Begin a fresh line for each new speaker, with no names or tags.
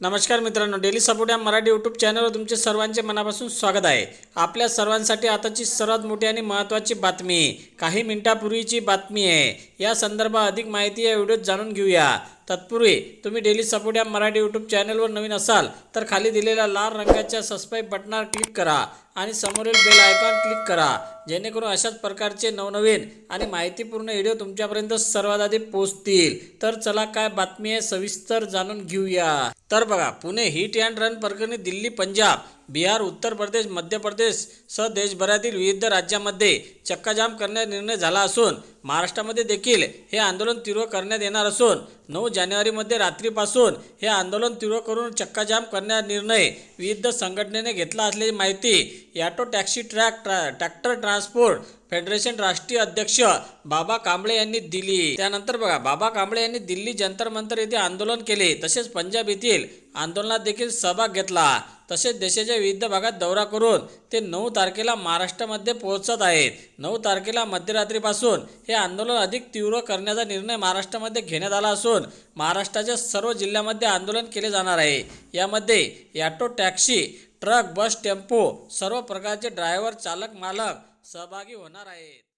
नमस्कार मित्रांनो daily support या मराठी यूट्यूब चॅनलवर तुमचे सर्वांचे मनापासून स्वागत आहे. आपल्या सर्वांसाठी आताची सर्वात मोठी आणि महत्त्वाची बातमी काही मिनिटापूर्वीची बातमी आहे. या संदर्भात अधिक माहिती या व्हिडिओत जाणून घेऊया. तत्पूर्वी तुम्ही डेली सपोर्ट या मराठी यूट्यूब चॅनलवर नवीन असाल तर खाली दिलेल्या लाल रंगाच्या सबस्क्राईब बटनावर क्लिक करा आणि समोरील बेल आयकॉन क्लिक करा जेणेकरून अशाच प्रकारचे नवनवीन आणि माहितीपूर्ण व्हिडिओ तुमच्यापर्यंत सर्वात आधी पोहोचतील. तर चला काय बातमी आहे सविस्तर जाणून घेऊया. तर बघा पुणे हिट अँड रन प्रकरणी दिल्ली पंजाब बिहार उत्तर प्रदेश मध्य प्रदेश सह देशभरातील विविध राज्यामध्ये चक्काजाम करण्याचा निर्णय झाला असून महाराष्ट्रामध्ये देखील हे आंदोलन तीव्र करण्यात येणार असून नऊ जानेवारीमध्ये रात्रीपासून हे आंदोलन तीव्र करून चक्काजाम करण्याचा निर्णय विविध संघटनेने घेतला असल्याची माहिती ॲटो टॅक्सी ट्रॅक ट्रा ट्रॅक्टर ट्रान्सपोर्ट फेडरेशन राष्ट्रीय अध्यक्ष बाबा कांबळे यांनी दिली. त्यानंतर बघा बाबा कांबळे यांनी दिल्ली जंतर मंतर येथे आंदोलन केले. तसेच पंजाब येथील आंदोलनात देखील सहभाग घेतला. तसेच देशाच्या विविध भागात दौरा करून ते नऊ तारखेला महाराष्ट्रामध्ये पोहोचत आहेत. नऊ तारखेला मध्यरात्रीपासून हे आंदोलन अधिक तीव्र करण्याचा निर्णय महाराष्ट्रामध्ये घेण्यात आला असून महाराष्ट्राच्या सर्व जिल्ह्यामध्ये आंदोलन केले जाणार आहे. यामध्ये auto taxi truck bus tempo सर्व प्रकारचे ड्रायव्हर चालक मालक सहभागी होणार आहेत.